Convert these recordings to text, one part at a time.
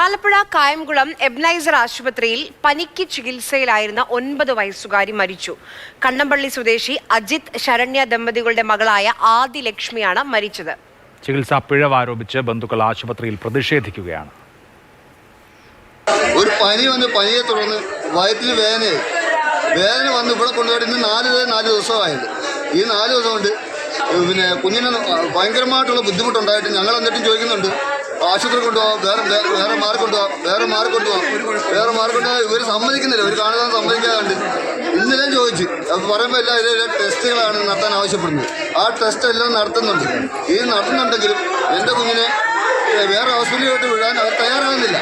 ആലപ്പുഴ കായംകുളം എബ്നൈസർ ആശുപത്രിയിൽ പനിക്ക് ചികിത്സയിലായിരുന്ന ഒൻപത് വയസ്സുകാരി മരിച്ചു. കണ്ണമ്പള്ളി സ്വദേശി അജിത് ശരണ്യ ദമ്പതികളുടെ മകളായ ആദി ലക്ഷ്മിയാണ് മരിച്ചത്. ചികിത്സാ പിഴവ് ആരോപിച്ച് ബന്ധുക്കൾ ആശുപത്രിയിൽ പ്രതിഷേധിക്കുകയാണ്. ഒരു പനി വന്ന് പനിയെ തുടർന്ന് വയറ്റിൽ വേദന വേദന വന്ന് ഇവിടെ കൊണ്ടുപോയി ഇന്ന് നാല് ദിവസം നാല് ദിവസമായത് ഈ നാല് ദിവസം കൊണ്ട് പിന്നെ കുഞ്ഞിന് ഭയങ്കരമായിട്ടുള്ള ബുദ്ധിമുട്ടുണ്ടായിട്ട് ഞങ്ങൾ എന്നിട്ടും ചോദിക്കുന്നുണ്ട്. ആശുപത്രി കൊണ്ടുപോകാം വേറെ വേറെ മാറി കൊണ്ടുപോകാം വേറെ മാറി കൊണ്ടുപോകാം വേറെ മാറി കൊണ്ടുപോകാം ഇവർ സമ്മതിക്കുന്നില്ല. ഇവർ കാണുന്ന സമ്മതിക്കാറുണ്ട് ഇന്നലെ ചോദിച്ചു. പറയുമ്പോൾ എല്ലാം ഇതിലെ ടെസ്റ്റുകളാണ് നടത്താൻ ആവശ്യപ്പെടുന്നത്. ആ ടെസ്റ്റ് എല്ലാം നടത്തുന്നുണ്ട്. ഇത് നടത്തുന്നുണ്ടെങ്കിലും എന്റെ കുഞ്ഞിനെ വേറെ ഹോസ്പിറ്റലിലോട്ട് വിടാൻ അവർ തയ്യാറാകുന്നില്ല.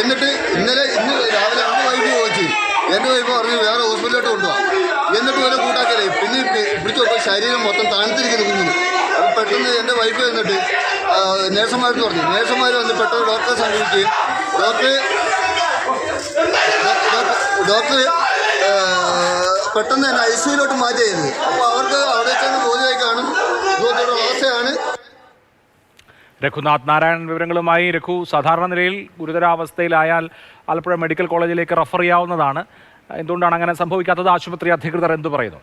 എന്നിട്ട് ഇന്നലെ ഇന്ന് രാവിലെ എന്റെ വൈഫ് ചോദിച്ചു. എന്റെ വൈഫ് പറഞ്ഞു വേറെ ഹോസ്പിറ്റലിലോട്ട് കൊണ്ടുപോകാം എന്നിട്ട് വരെ കൂട്ടാക്കിയില്ലേ പിന്നെ പിടിച്ചു ശരീരം മൊത്തം തണുത്തിരിക്കുന്നു കുഞ്ഞിന് അപ്പോൾ പെട്ടെന്ന് എന്റെ വൈഫ് വന്നിട്ട് നേഴ്സുമാർക്ക് പറഞ്ഞു. നേഴ്സുമാർ വന്ന് പെട്ടെന്ന് ഡോക്ടറെ സമീപിക്കുകയും ഡോക്ടർ ഡോക്ടർ പെട്ടെന്ന് തന്നെ ഐ സിയിലോട്ട് മാറ്റി ചെയ്തത് അപ്പോൾ അവർക്ക് അവിടെ ചെന്ന് ബോധ്യമായി കാണും. അവസ്ഥയാണ്. രഘുനാഥ് നാരായണൻ വിവരങ്ങളുമായി രഘു. സാധാരണ നിലയിൽ ഗുരുതരാവസ്ഥയിലായാൽ ആലപ്പുഴ മെഡിക്കൽ കോളേജിലേക്ക് റഫർ ചെയ്യാവുന്നതാണ്. എന്തുകൊണ്ടാണ് അങ്ങനെ സംഭവിക്കാത്തത്? ആശുപത്രി അധികൃതർ എന്തു പറയുന്നു?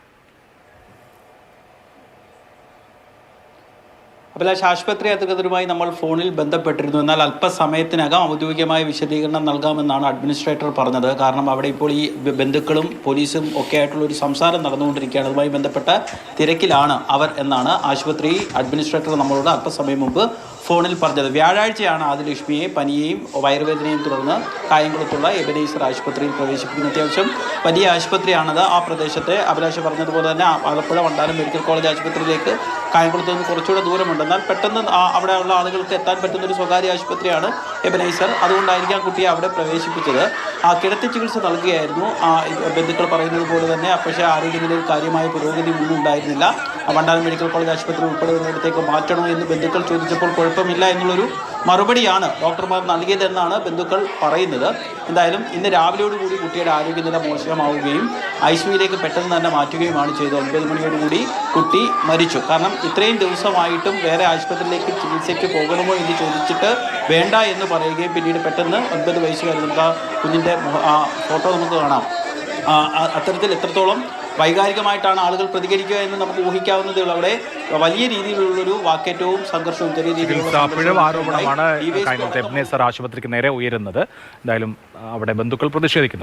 അഭിലാഷ് ആശുപത്രി അധികൃതരുമായി നമ്മൾ ഫോണിൽ ബന്ധപ്പെട്ടിരുന്നു. എന്നാൽ അല്പസമയത്തിനകം ഔദ്യോഗികമായ വിശദീകരണം നൽകാമെന്നാണ് അഡ്മിനിസ്ട്രേറ്റർ പറഞ്ഞത്. കാരണം അവിടെ ഇപ്പോൾ ഈ ബന്ധുക്കളും പോലീസും ഒക്കെ ആയിട്ടുള്ള ഒരു സംസാരം നടന്നുകൊണ്ടിരിക്കുകയാണ്. അതുമായി ബന്ധപ്പെട്ട തിരക്കിലാണ് അവർ എന്നാണ് ആശുപത്രി അഡ്മിനിസ്ട്രേറ്റർ നമ്മളോട് അല്പസമയം മുമ്പ് ഫോണിൽ പറഞ്ഞത്. വ്യാഴാഴ്ചയാണ് ആദിലക്ഷ്മിയെ പനിയെയും വയറുവേദനയും തുടർന്ന് കായംകുളത്തുള്ള എബനീസർ ആശുപത്രിയിൽ പ്രവേശിപ്പിക്കുന്ന അത്യാവശ്യം വലിയ ആശുപത്രിയാണത്. ആ പ്രദേശത്തെ അഭിലാഷ് പറഞ്ഞതുപോലെ തന്നെ ആലപ്പുഴ വണ്ടാനം മെഡിക്കൽ കോളേജ് ആശുപത്രിയിലേക്ക് കായംകുളത്ത് നിന്ന് കുറച്ചുകൂടെ ദൂരമുണ്ട് എന്നാൽ പെട്ടെന്ന് അവിടെയുള്ള ആളുകൾക്ക് എത്താൻ പറ്റുന്ന ഒരു സ്വകാര്യ ആശുപത്രിയാണ് എബനൈസർ. അതുകൊണ്ടായിരിക്കാം കുട്ടിയെ അവിടെ പ്രവേശിപ്പിച്ചത്. ആ കിടത്തി ചികിത്സ നൽകുകയായിരുന്നു. ബന്ധുക്കൾ പറയുന്നത് പോലെ തന്നെ പക്ഷേ ആരോഗ്യനിലയിൽ കാര്യമായ പുരോഗതി ഒന്നും ഉണ്ടായിരുന്നില്ല. വണ്ടാനം മെഡിക്കൽ കോളേജ് ആശുപത്രി ഉൾപ്പെടെയുള്ളിടത്തേക്ക് മാറ്റണോ എന്ന് ബന്ധുക്കൾ ചോദിച്ചപ്പോൾ കുഴപ്പമില്ല എന്നുള്ളൊരു മറുപടിയാണ് ഡോക്ടർമാർ നൽകിയതെന്നാണ് ബന്ധുക്കൾ പറയുന്നത്. എന്തായാലും ഇന്ന് രാവിലെയോടുകൂടി കുട്ടിയുടെ ആരോഗ്യനില മോശമാവുകയും ഐ സിയുയിലേക്ക് പെട്ടെന്ന് തന്നെ മാറ്റുകയുമാണ് ചെയ്തത്. ഒൻപത് മണിയോടുകൂടി കുട്ടി മരിച്ചു. കാരണം ഇത്രയും ദിവസമായിട്ടും വേറെ ആശുപത്രിയിലേക്ക് ചികിത്സയ്ക്ക് പോകണമോ എന്ന് ചോദിച്ചിട്ട് വേണ്ട എന്ന് പറയുകയും പിന്നീട് പെട്ടെന്ന് ഒൻപത് വയസ്സുകാരി നമുക്ക് ആ കുഞ്ഞിന്റെ ഫോട്ടോ നമുക്ക് കാണാം. അത്തരത്തിൽ എത്രത്തോളം വൈകാരികമായിട്ടാണ് ആളുകൾ പ്രതികരിക്കുക എന്ന് നമുക്ക് ഊഹിക്കാവുന്നതേ ഉള്ളൂ. അവിടെ വലിയ രീതിയിലുള്ളൊരു വാക്കേറ്റവും സംഘർഷവും ചെറിയ രീതിയിലുള്ള ആരോപണമാണ് ആശുപത്രിക്ക് നേരെ ഉയരുന്നത്. എന്തായാലും അവിടെ ബന്ധുക്കൾ പ്രതിഷേധിക്കുന്നു.